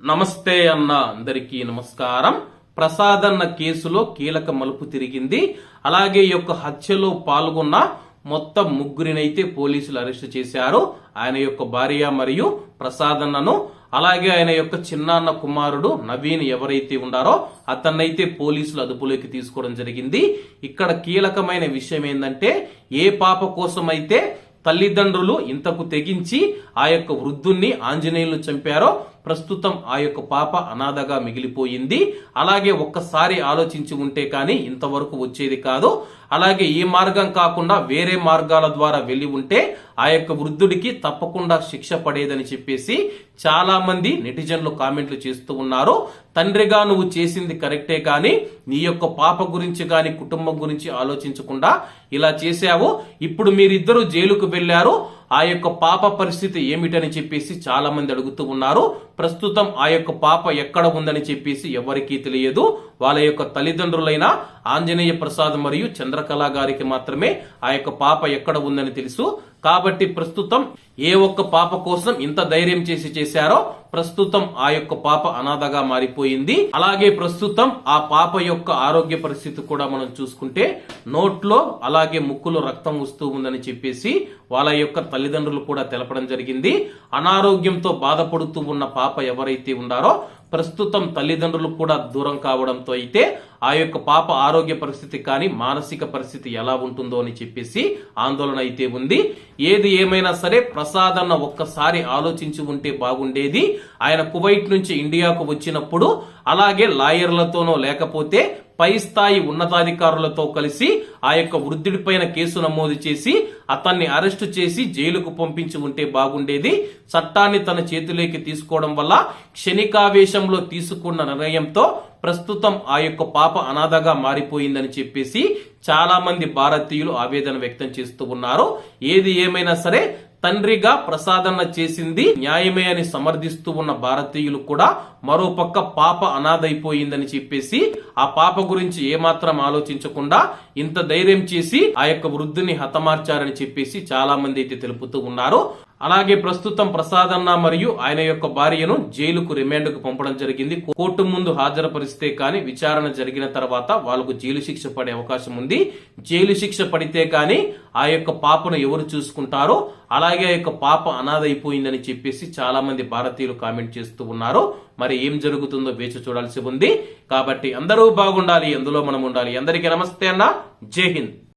నమస్తే అన్న అందరికీ నమస్కారం. ప్రసాదన్న కేసులో కీలక మలుపు తిరిగింది. అలాగే ఈ యొక్క హత్యలో పాల్గొన్న మొత్తం ముగ్గురినైతే పోలీసులు అరెస్ట్ చేశారు. ఆయన యొక్క భార్య మరియు ప్రసాదన్నను అలాగే ఆయన యొక్క చిన్నాన్న కుమారుడు నవీన్ ఎవరైతే ఉన్నారో అతన్నైతే పోలీసులు అదుపులోకి తీసుకోవడం జరిగింది. ఇక్కడ కీలకమైన విషయం ఏంటంటే ఏ పాప కోసమైతే తల్లిదండ్రులు ఇంతకు తెగించి ఆ యొక్క వృద్ధుణ్ణి ఆంజనేయులు చంపారో ప్రస్తుతం ఆ యొక్క పాప అనాథగా మిగిలిపోయింది. అలాగే ఒక్కసారి ఆలోచించి ఉంటే కానీ ఇంతవరకు వచ్చేది కాదు. అలాగే ఈ మార్గం కాకుండా వేరే మార్గాల ద్వారా వెళ్ళి ఉంటే ఆ యొక్క వృద్ధుడికి తప్పకుండా శిక్ష పడేదని చెప్పేసి చాలా మంది నెటిజన్లు కామెంట్లు చేస్తూ ఉన్నారు. తండ్రిగా నువ్వు చేసింది కరెక్టే కానీ నీ యొక్క పాప గురించి కానీ కుటుంబం గురించి ఆలోచించకుండా ఇలా చేశావు. ఇప్పుడు మీరిద్దరూ జైలుకు వెళ్ళారు ఆ యొక్క పాప పరిస్థితి ఏమిటని చెప్పేసి చాలా మంది అడుగుతూ ఉన్నారు. ప్రస్తుతం ఆ యొక్క పాప ఎక్కడ ఉందని చెప్పేసి ఎవరికీ తెలియదు. వాళ్ళ యొక్క తల్లిదండ్రులైన ఆంజనేయ ప్రసాద్ మరియు చంద్రకళ గారికి మాత్రమే ఆ యొక్క పాప ఎక్కడ ఉందని తెలుసు. కాబట్టి ప్రస్తుతం ఏ ఒక్క పాప కోసం ఇంత ధైర్యం చేసి చేశారో ప్రస్తుతం ఆ యొక్క పాప అనాథగా మారిపోయింది. అలాగే ప్రస్తుతం ఆ పాప యొక్క ఆరోగ్య పరిస్థితి కూడా మనం చూసుకుంటే నోట్లో అలాగే ముక్కులో రక్తం వస్తూ ఉందని చెప్పేసి వాళ్ళ యొక్క తల్లిదండ్రులు కూడా తెలపడం జరిగింది. అనారోగ్యంతో బాధపడుతూ ఉన్న పాప ఎవరైతే ఉన్నారో ప్రస్తుతం తల్లిదండ్రులు కూడా దూరం కావడంతో అయితే ఆ యొక్క పాప ఆరోగ్య పరిస్థితి కానీ మానసిక పరిస్థితి ఎలా ఉంటుందో అని చెప్పేసి ఆందోళన అయితే ఉంది. ఏది ఏమైనా సరే ప్రసాద్ అన్న ఒక్కసారి ఆలోచించి ఉంటే బాగుండేది. ఆయన కువైట్ నుంచి ఇండియాకు వచ్చినప్పుడు అలాగే లాయర్లతోనో లేకపోతే పై స్థాయి ఉన్నతాధికారులతో కలిసి ఆ యొక్క వృద్ధుడిపైన కేసు నమోదు చేసి అతన్ని అరెస్టు చేసి జైలుకు పంపించి ఉంటే బాగుండేది. చట్టాన్ని తన చేతిలోకి తీసుకోవడం వల్ల క్షణికావేశంలో తీసుకున్న నిర్ణయంతో ప్రస్తుతం ఆ యొక్క పాప అనాథగా మారిపోయిందని చెప్పేసి చాలా మంది భారతీయులు ఆవేదన వ్యక్తం చేస్తూ ఉన్నారు. ఏది ఏమైనా సరే తండ్రిగా ప్రసాదన్న చేసింది. న్యాయమే అని సమర్థిస్తూ ఉన్న భారతీయులు కూడా మరోపక్క పాప అనాథైపోయిందని చెప్పేసి ఆ పాప గురించి ఏమాత్రం ఆలోచించకుండా ఇంత ధైర్యం చేసి ఆ యొక్క వృద్ధుని హతమార్చారని చెప్పేసి చాలా మంది అయితే తెలుపుతూ ఉన్నారు. అలాగే ప్రస్తుతం ప్రసాదన్న మరియు ఆయన యొక్క భార్యను జైలుకు రిమాండ్కు పంపడం జరిగింది. కోర్టు ముందు హాజరుపరిస్తే కానీ విచారణ జరిగిన తర్వాత వాళ్ళకు జైలు శిక్ష పడే అవకాశం ఉంది. జైలు శిక్ష పడితే కానీ ఆ యొక్క పాపను ఎవరు చూసుకుంటారో అలాగే యొక్క పాప అనాథైపోయిందని చెప్పేసి చాలా మంది భారతీయులు కామెంట్ చేస్తూ ఉన్నారు. మరి ఏం జరుగుతుందో వేచి చూడాల్సి ఉంది. కాబట్టి అందరూ బాగుండాలి అందులో మనం ఉండాలి. అందరికీ నమస్తే అన్న. జై హింద్.